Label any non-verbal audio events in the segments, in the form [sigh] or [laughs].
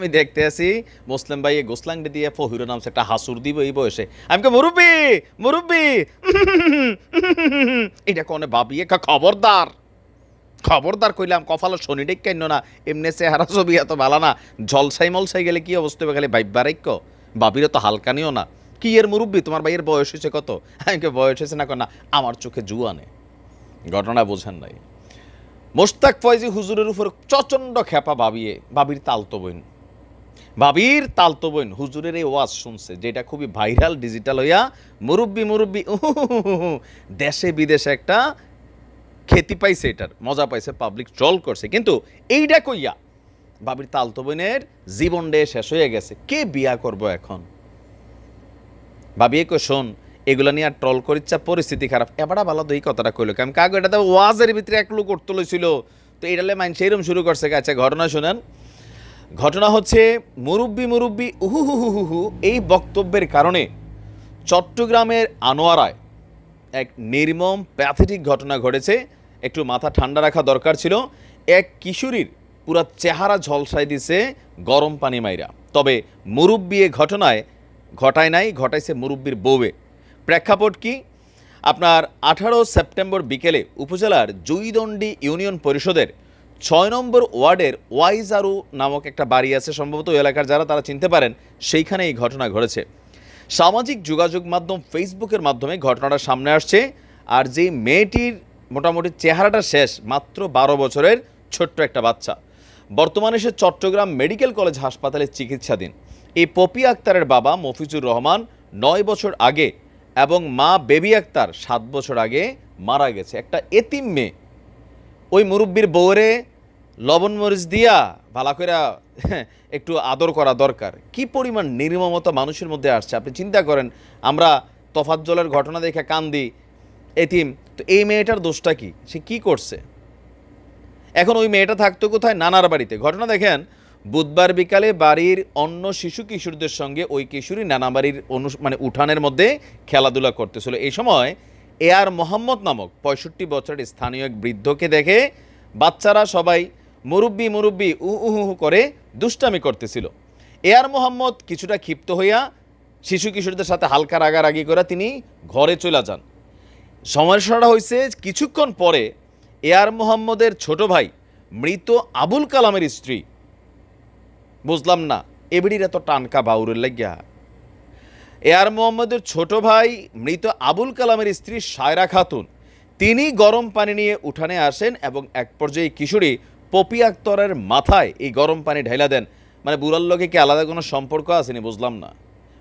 আমি দেখতে আছি। মুসলিম ভাই এই গোসলাংটি দিয়ে ফহিরো নামছে একটা হাসুর দিব এই বয়সে। আমি মুরব্বি মুরব্বি। এটা কোনে ভাবি? একা খবরদার। খবরদার কইলাম, কপালে শনি ডেক কেন না। এমনি চেহারা ছবি এত ভালো না। জলসাই মলসাই গেলে কি অবস্থা হবে খালি ঐক্য বাবিরও তো হালকানিও না। কি এর মুরব্বি? তোমার ভাইয়ের বয়স হয়েছে কত? আমি বয়স হয়েছে না না, আমার চোখে জুয়ানে ঘটনা বোঝেন নাই। মোস্তাক ফয়জি হুজুরের উপর চচণ্ড খেপা ভাবিয়ে বাবির তালতো বইন বাবির তালতো বোন হুজুরের এই ওয়াজ শুনছে, যেটা খুবই ভাইরাল ডিজিটাল হইয়া মুরব্বি মুরব্বি দেশে বিদেশে একটা খ্যাতি পাইছে এটার, মজা পাইছে পাবলিক ট্রল করছে। কিন্তু এইটা কইয়া বাবির তালতো বোনের জীবন ডে শেষ হয়ে গেছে, কে বিয়া করব এখন? ভাবিয়ে কো শোন, এগুলো নিয়ে আর ট্রল করিচ্ছা পরিস্থিতি খারাপ। এবারটা ভালো এই কথাটা কইলো আমি কাগো এটা তো ওয়াজের ভিতরে এক লোক করতে লইছিল তো এইটালে মাইন সেইরকম শুরু করছে আচ্ছা ঘটনা শুনেন ঘটনা হচ্ছে মুরব্বি মুরব্বি উহুহুহুহু এই বক্তব্যের কারণে চট্টগ্রামের আনোয়ারায় এক নির্মম প্যাথেটিক ঘটনা ঘটেছে। একটু মাথা ঠান্ডা রাখা দরকার ছিল। এক কিশোরীর পুরা চেহারা ঝলসাই দিছে গরম পানি মাইরা। তবে মুরব্বি এ ঘটনায় ঘটায় নাই, ঘটাইছে মুরব্বির বউয়ে। প্রেক্ষাপট কি? আপনার আঠারো সেপ্টেম্বর বিকেলে উপজেলার জুইদণ্ডি ইউনিয়ন পরিষদের ছয় নম্বর ওয়ার্ডের ওয়াইজারু নামক একটা বাড়ি আছে, সম্ভবত ওই এলাকার যারা তারা চিনতে পারেন সেইখানে এই ঘটনা ঘটেছে। সামাজিক যোগাযোগ মাধ্যম ফেসবুকের মাধ্যমে ঘটনাটা সামনে আসছে, আর যেই মেয়েটির মোটামুটি চেহারাটা শেষ, মাত্র বারো বছরের ছোট্ট একটা বাচ্চা। বর্তমানে সে চট্টগ্রাম মেডিকেল কলেজ হাসপাতালে চিকিৎসাধীন। এই পপি আক্তারের বাবা মফিজুর রহমান নয় বছর আগে এবং মা বেবি আক্তার সাত বছর আগে মারা গেছে। একটা এতিম মেয়ে। ওই মুরব্বীর বউরে লবণ মরিচ দিয়া ভালা কইরা [laughs] একটু আদর করা দরকার। কি পরিমাণ নির্মমতা মানুষের মধ্যে আসছে? আপনি চিন্তা করেন, আমরা তফাত জলের ঘটনা দেখে কান্দি এতিম, তো এই মেয়েটার দোষটা কি? সে কি করছে? এখন ওই মেয়েটা থাকতো কোথায়? নানার বাড়িতে। ঘটনা দেখেন, বুধবার বিকালে বাড়ির অন্য শিশু কিশোরদের সঙ্গে ওই কিশোরী নানা বাড়ির অনু মানে উঠানের মধ্যে খেলাধুলা করতেছিল। এই সময় এ আর মোহাম্মদ নামক পঁয়ষট্টি বছরের স্থানীয় এক বৃদ্ধকে দেখে বাচ্চারা সবাই মুরব্বি মুরব্বি উ উহু হু করে দুষ্টামি করতেছিল। এ আর মোহাম্মদ কিছুটা ক্ষিপ্ত হইয়া শিশু কিশোরদের সাথে হালকা রাগারাগি করে তিনি ঘরে চলে যান। সমস্যাটা হয়েছে কিছুক্ষণ পরে এয়ার মোহাম্মদের ছোট ভাই মৃত আবুল কালামের স্ত্রী। বুঝলাম না এবিডির এত টানকা বাউরের লাগিয়া। এয়ার মোহাম্মদের ছোট ভাই মৃত আবুল কালামের স্ত্রী সায়রা খাতুন। তিনি গরম পানি নিয়ে উঠানে আসেন এবং এক পর্যায়ে কিশোরী পপি আক্তরের মাথায় এই গরম পানি ঢাইলা দেন। মানে বুড়ার লোকে কি আলাদা কোনো সম্পর্ক আসেনি? বুঝলাম না।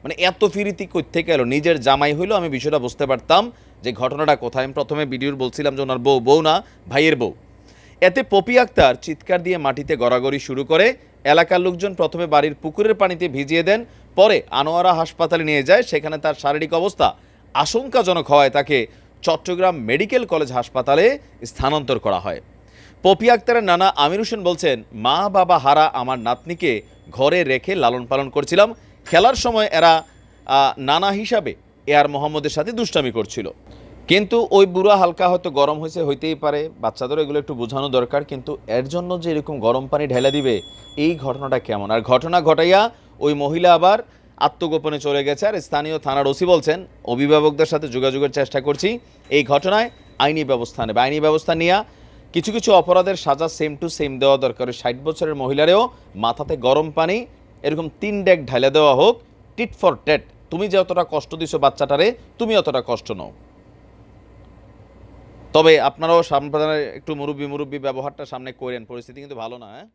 মানে এত ফিরিতি থেকে এলো? নিজের জামাই হইল, আমি বিষয়টা বুঝতে পারতাম যে ঘটনাটা কোথায়। আমি প্রথমে ভিডিওর বলছিলাম যে ওনার বউ বউ না, ভাইয়ের বউ। এতে পপি আক্তার চিৎকার দিয়ে মাটিতে গড়াগড়ি শুরু করে, এলাকার লোকজন প্রথমে বাড়ির পুকুরের পানিতে ভিজিয়ে দেন, পরে আনোয়ারা হাসপাতালে নিয়ে যায়, সেখানে তার শারীরিক অবস্থা আশঙ্কাজনক হওয়ায় তাকে চট্টগ্রাম মেডিকেল কলেজ হাসপাতালে স্থানান্তর করা হয়। পপি আক্তারের নানা আমির হোসেন বলছেন, মা, বাবা, হারা আমার নাতনিকে ঘরে রেখে লালন পালন করছিলাম। খেলার সময় এরা নানা হিসাবে এয়ার মোহাম্মদের সাথে দুষ্টামি করছিল। কিন্তু ওই বুড়া হালকা হয়তো গরম হয়েছে, হইতেই পারে। বাচ্চাদের এগুলো একটু বোঝানো দরকার, কিন্তু এর জন্য যে এরকম গরম পানি ঢেলে দিবে, এই ঘটনাটা কেমন? আর ঘটনা ঘটাইয়া ওই মহিলা আবার আত্মগোপনে চলে গেছে। আর স্থানীয় থানার ওসি বলছেন, অভিভাবকদের সাথে যোগাযোগের চেষ্টা করছি। এই ঘটনায় আইনি ব্যবস্থা নেবে। আইনি ব্যবস্থা নিয়ে কিছু কিছু অপরাধের সাজা সেম টু সেম দেওয়া দরকার। ষাট বছরের মহিলারেও মাথাতে গরম পানি, এরকম তিন ডেক ঢালে দেওয়া হোক টিট ফর টেট তুমি যে অতটা কষ্ট দিছো বাচ্চাটারে, তুমি অতটা কষ্ট নাও। তবে আপনারাও সামনে একটু মুরব্বী মুরব্বী ব্যবহারটা সামনে করেন, পরিস্থিতি কিন্তু ভালো না হ্যাঁ?